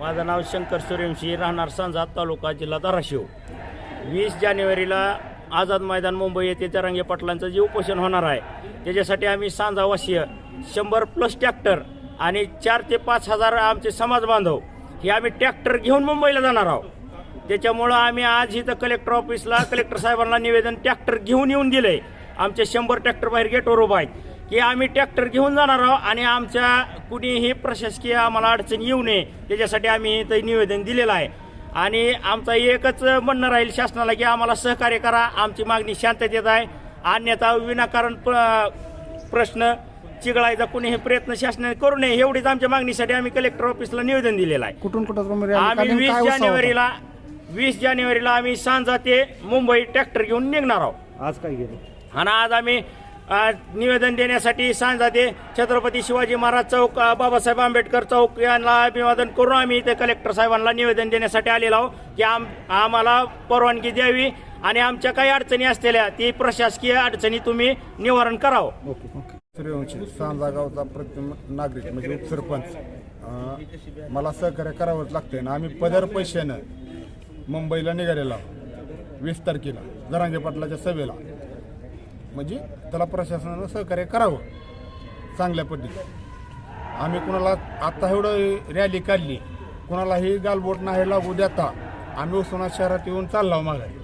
माझं नाव शंकर सूर्यवंशी राहणार सांजा तालुका जिल्हा धाराशिव. वीस जानेवारीला आझाद मैदान मुंबई येथे तरंगे पाटलांचं जे उपोषण होणार आहे त्याच्यासाठी आम्ही सांजावासीय शंभर प्लस ट्रॅक्टर आणि चार ते पाच हजार आमचे समाज बांधव हे आम्ही ट्रॅक्टर घेऊन मुंबईला जाणार आहोत. त्याच्यामुळं आम्ही आज इथं कलेक्टर ऑफिसला कलेक्टर साहेबांना निवेदन ट्रॅक्टर घेऊन येऊन दिलंय आमचे शंभर ट्रॅक्टर बाहेर गेटवर उभा आहेत. की आम्ही ट्रॅक्टर घेऊन जाणार आहोत आणि आमच्या कुणीही प्रशासकीय आम्हाला अडचण येऊ नये त्याच्यासाठी आम्ही इथं निवेदन दिलेलं आहे. आणि आमचं एकच म्हणणं राहील शासनाला की आम्हाला सहकार्य करा आमची मागणी शांततेत आहे. अन्यथा विनाकारण प्रश्न चिघळायचा कुणीही प्रयत्न शासनाने करू नये एवढीच आमच्या मागणीसाठी आम्ही कलेक्टर ऑफिसला निवेदन दिलेलं आहे. कुठून कुठं आम्ही वीस? जानेवारीला वीस जानेवारीला आम्ही सांजा ते मुंबई ट्रॅक्टर घेऊन निघणार आहोत. आज काय गेलं आणि आज आम्ही अ, निवेदन देण्यासाठी सांजा ते छत्रपती शिवाजी महाराज चौक अ, बाबासाहेब आंबेडकर चौक यांना अभिवादन करून आम्ही इथे कलेक्टर साहेबांना निवेदन देण्यासाठी आलेलो आहोत की आम आम्हाला परवानगी द्यावी आणि आमच्या काही अडचणी असलेल्या ती प्रशासकीय अडचणी तुम्ही निवारण करावं. Okay okay. सूर्यवंशी सांजा गावचा प्रतिम नागरिक म्हणजे उपसरपंच. अं, मला सहकार्य करावंच लागतंय ना आम्ही पदर पैशानं मुंबईला निघालेला. वीस तारखेला जरांगे पाटलाच्या सभेला. म्हणजे त्याला प्रशासनानं सहकार्य करावं चांगल्या पद्धतीने. आम्ही कुणाला आत्ता एवढं रॅली काढली कुणालाही गालबोट नाही लागू देता. आम्ही उस्मानाबाद शहरात येऊन चाललो मागे